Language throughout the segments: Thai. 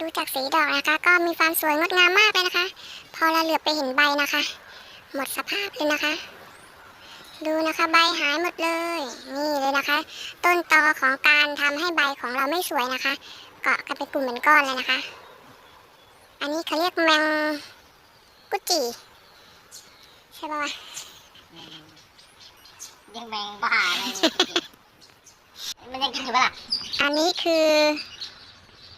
ดูจากสีดอกนะคะ ก็มีความสวยงดงามมากเลยนะคะ พอเราเหลือบไปเห็นใบนะคะ หมดสภาพเลยนะคะ ดูนะคะใบหายหมดเลย นี่เลยนะคะ ต้นตอของการทำให้ใบของเราไม่สวยนะคะ เกาะกันเป็นกลุ่มเป็นก้อนเลยนะคะ อันนี้เขาเรียกแมงกุจิใช่ปะวะยังแมงบ้าอะไรเนี่ยมันยังกินอยู่ปะล่ะอันนี้คือเ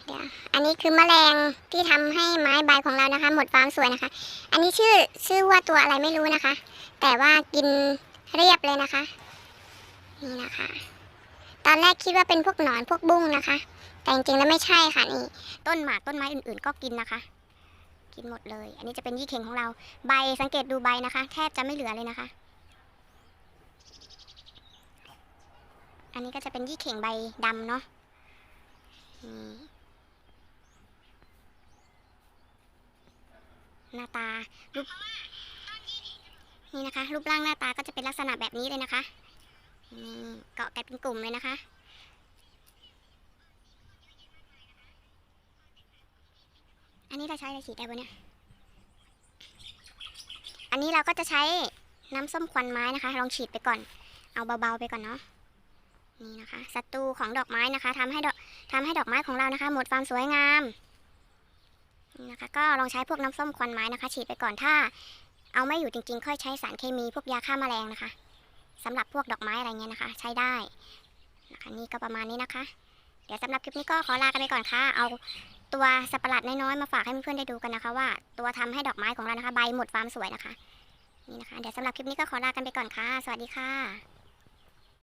ดี๋ยวอันนี้คือแมลงที่ทำให้ไม้ใบของเรานะคะ หมดความสวยนะคะ อันนี้ชื่อชื่อว่าตัวอะไรไม่รู้นะคะ แต่ว่ากินเรียบเลยนะคะ นี่นะคะ ตอนแรกคิดว่าเป็นพวกหนอนพวกบุ้งนะคะ แต่จริงๆแล้วไม่ใช่ค่ะนี่ ต้นหมากต้นไม้อื่นๆ ก็กินนะคะ กินหมดเลย อันนี้จะเป็นยี่เข่งของเรา ใบสังเกตดูใบนะคะ แทบจะไม่เหลือเลยนะคะ อันนี้ก็จะเป็นยี่เข่งใบดำเนาะนี่ หน้าตารูปนี่นะคะ รูปร่างหน้าตาก็จะเป็นลักษณะแบบนี้เลยนะคะนี่เกาะกันเป็นกลุ่มเลยนะคะ อันนี้เราใช้อะไรฉีดได้บนเนี่ยอันนี้เราก็จะใช้น้ำส้มควันไม้นะคะ ลองฉีดไปก่อน เอาเบาๆไปก่อนเนาะนี่นะคะศัตรูของดอกไม้นะคะทำให้ดอกทำให้ดอกไม้ของเรานะคะ หมดความสวยงาม นะคะ ก็ลองใช้พวกน้ำส้มควันไม้นะคะ ฉีดไปก่อนถ้า เอาไม่อยู่จริงๆ ค่อยใช้สารเคมีพวกยาฆ่าแมลงนะคะสำหรับพวกดอกไม้อะไรเงี้ยนะคะ ใช้ได้นะคะนี่ก็ประมาณนี้นะคะ เดี๋ยวสำหรับคลิปนี้ก็ขอลากันไปก่อนค่ะ เอาตัวสับปะหลาดน้อยๆมาฝากให้เพื่อนๆได้ดูกันนะคะ ว่าตัวทำให้ดอกไม้ของเรานะคะ ใบหมดความสวยนะคะนี่นะคะ เดี๋ยวสำหรับคลิปนี้ก็ขอลากันไปก่อนค่ะ สวัสดีค่ะ